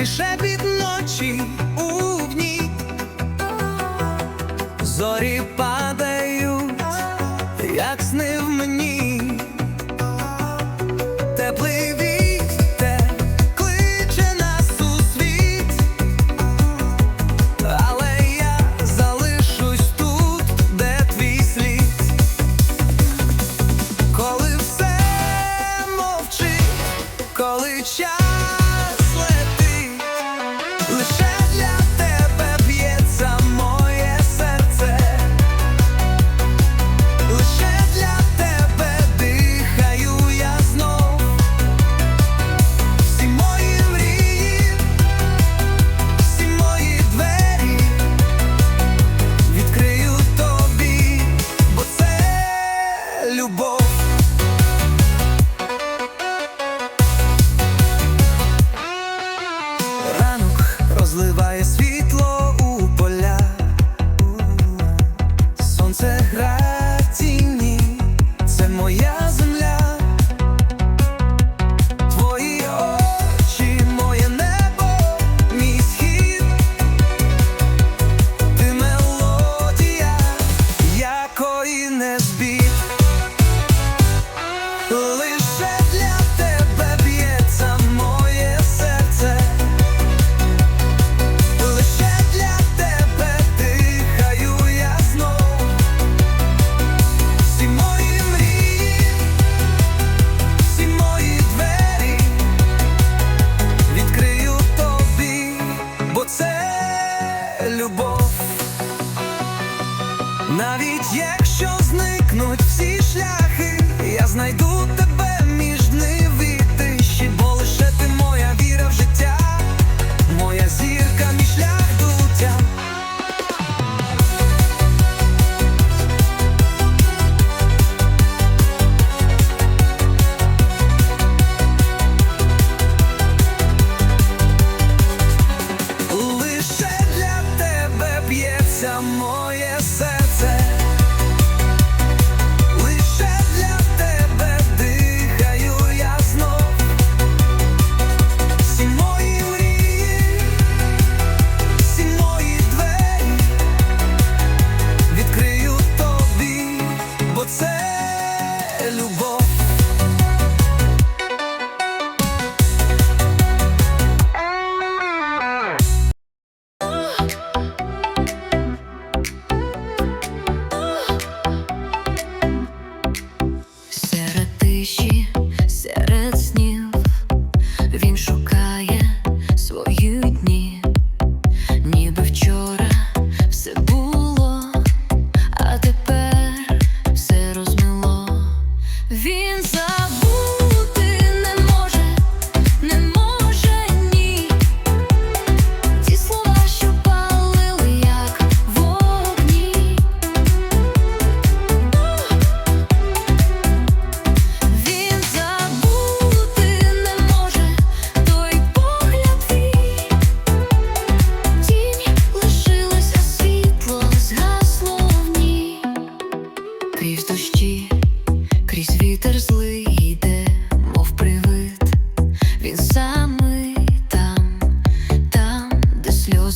тихий шепіт ночі у дні. Зорі па. Ранок розливає світ.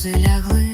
сльози лягли.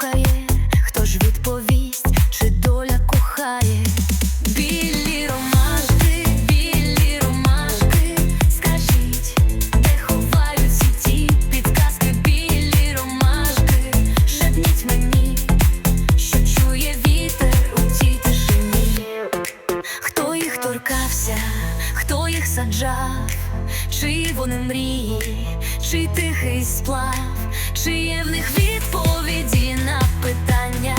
стукає, хто ж відповість, чи доля кохає. Білі ромашки, білі ромашки, скажіть, де ховаються ті підказки, білі ромашки, шепніть мені, що чує вітер у тій тишині. Хто їх торкався, хто їх саджав, чи вони мрії, чи тихий сплав, чи є в них вітер на питання,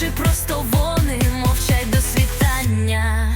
чи просто вони мовчать до світання.